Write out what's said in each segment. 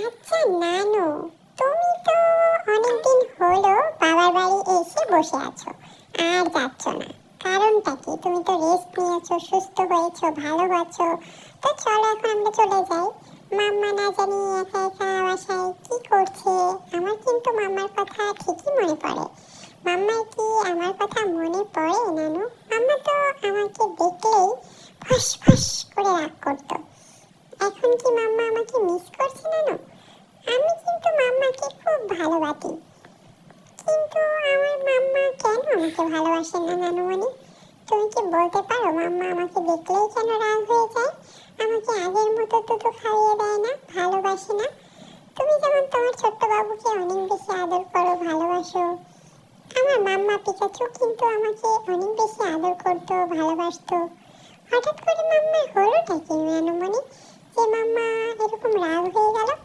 আচ্ছা নানু, তুমি তো অনেকদিন হলো বাবার বাড়ি এসে বসে আছো, আর যাচ্ছ না। কারণটা কি? তুমি তো রেস্ট নিয়েছো, সুস্থ হয়েছো, ভালো আছো। তো চলো এখন আমরা চলে যাই। মাম্মা না জানি একা একা বাসায় কি করছে? আমার কিন্তু মাম্মার কথা ঠিকই মনে পড়ে। মাম্মার কি আমার কথা মনে পড়ে, নানু? মাম্মা তো আমাকে দেখলেই ফস ফস করে রাগ করতো। এখন কি মাম্মা আমাকে মিস করছে নানু আমি কিন্তু মাম্মাকে খুব ভালোবাসি। কিন্তু আমার মাম্মা কেন আমাকে ভালোবাসে না নানুমণি তুমি কি বলতে পারো মাম্মা আমাকে দেখলেই কেন রাগ হয়ে যায়? আমাকে আগের মতো দুধ খাইয়ে দেয় না, ভালোবাসে না। তুমি যেমন তোমার ছোট্ট বাবুকে অনেক বেশি আদর করো, ভালোবাসো। আমার মাম্মা পিকাচু কিন্তু আমাকে অনেক বেশি আদর করতো, ভালোবাসতো। হঠাৎ করে মাম্মার হলোটা কি নানুমণি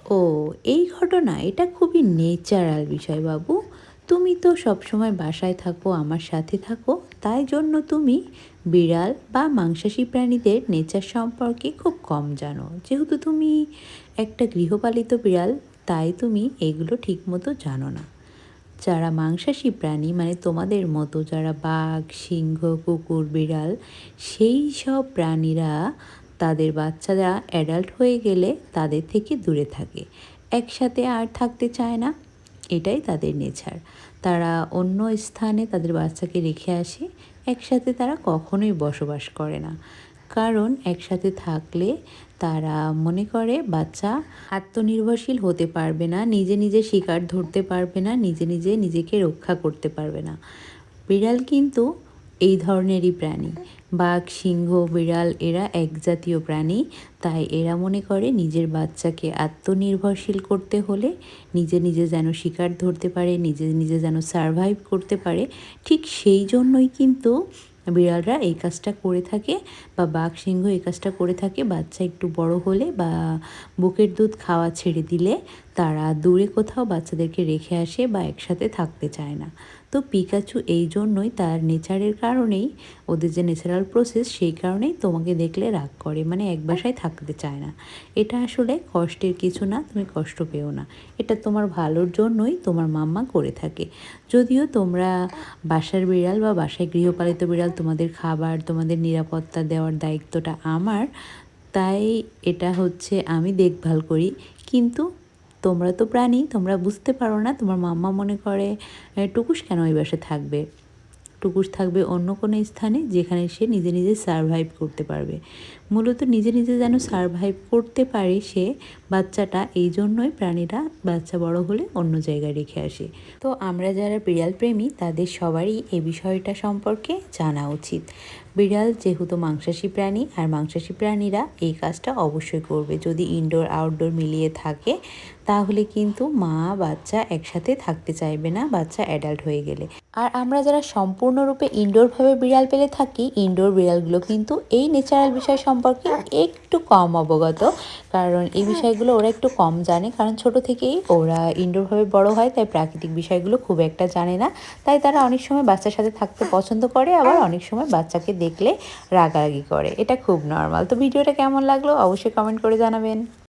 ও, এই ঘটনা, এটা খুবই নেচারাল বিষয় বাবু। তুমি তো সবসময় বাসায় থাকো, আমার সাথে থাকো, তাই জন্য তুমি বিড়াল বা মাংসাশী প্রাণীদের নেচার সম্পর্কে খুব কম জানো। যেহেতু তুমি একটা গৃহপালিত বিড়াল, তাই তুমি এগুলো ঠিকমতো জানো না। যারা মাংসাশী প্রাণী মানে তোমাদের মতো যারা বাঘ, সিংহ, কুকুর, বিড়াল, সেই সব প্রাণীরা তাদের বাচ্চারা অ্যাডাল্ট হয়ে গেলে তাদের থেকে দূরে থাকে। একসাথে আর থাকতে চায় না। এটাই তাদের নেচার তারা অন্য স্থানে তাদের বাচ্চাকে রেখে আসে। একসাথে তারা কখনোই বসবাস করে না। কারণ একসাথে থাকলে তারা মনে করে, বাচ্চা আত্মনির্ভরশীল হতে পারবে না, নিজে নিজে শিকার ধরতে পারবে না, নিজে নিজে নিজেকে রক্ষা করতে পারবে না। বিড়াল কিন্তু এই ধরনেরই প্রাণী। বাঘ, সিংহ, বিড়াল এরা এক জাতীয় প্রাণী। তাই এরা মনে করে নিজের বাচ্চাকে আত্মনির্ভরশীল করতে হলে নিজে নিজে যেন শিকার ধরতে পারে, নিজে নিজে যেন সারভাইভ করতে পারে। ঠিক সেই জন্যই কিন্তু বিড়ালরা এই কাজটা করে থাকে বা বাঘ, সিংহ এই কাজটা করে থাকে বাচ্চা একটু বড় হলে বা বুকের দুধ খাওয়া ছেড়ে দিলে তারা দূরে কোথাও বাচ্চাদেরকে রেখে আসে বা একসাথে থাকতে চায় না। তো পিকাচু এই জন্যই তার নেচারের কারণেই, ওদের যে ন্যাচারাল প্রসেস সেই কারণেই তোমাকে দেখলে রাগ করে মানে এক বাসায় থাকতে চায় না। এটা আসলে কষ্টের কিছু না, তুমি কষ্ট পেও না। এটা তোমার ভালোর জন্যই তোমার মাম্মা করে থাকে। যদিও তোমরা বাসার বিড়াল বা বাসায় গৃহপালিত বিড়াল, তোমাদের খাবার, তোমাদের নিরাপত্তা দেওয়ার দায়িত্বটা আমার, তাই এটা হচ্ছে আমি দেখভাল করি। কিন্তু তোমরা তো প্রাণী তোমরা বুঝতে পারো না তোমার মাম্মা মনে করে "এ, টুকুস কেন ওই বাসে থাকবে? টুকুস থাকবে অন্য কোনো স্থানে যেখানে সে নিজে নিজে সারভাইভ করতে পারবে। মূলত নিজে নিজে যেন সারভাইভ করতে পারে সে বাচ্চাটা এই জন্যই প্রাণীরা বাচ্চা বড় হলে অন্য জায়গায় রেখে আসে। তো আমরা যারা বিড়াল প্রেমী তাদের সবারই এই বিষয়টা সম্পর্কে জানা উচিত। বিড়াল যেহেতু মাংসাশী প্রাণী, আর মাংসাশী প্রাণীরা এই কাজটা অবশ্যই করবে। যদি ইনডোর আউটডোর মিলিয়ে থাকে, তাহলে কিন্তু মা, বাচ্চা একসাথে থাকতে চাইবে না, বাচ্চা অ্যাডাল্ট হয়ে গেলে। আর আমরা যারা সম্পূর্ণরূপে ইনডোরভাবে বিড়াল পেলে থাকি ইনডোর বিড়ালগুলো কিন্তু এই ন্যাচারাল বিষয় সম্পর্কে একটু কম অবগত। কারণ এই বিষয়গুলো ওরা একটু কম জানে, কারণ ছোট থেকেই ওরা ইনডোরভাবে বড় হয়, তাই প্রাকৃতিক বিষয়গুলো খুব একটা জানে না। তাই তারা অনেক সময় বাচ্চার সাথে থাকতে পছন্দ করে, আবার অনেক সময় বাচ্চাকে দেখলে রাগারাগি করে। এটা খুব নর্মাল তো ভিডিওটা কেমন লাগল? অবশ্যই কমেন্ট করে জানাবেন।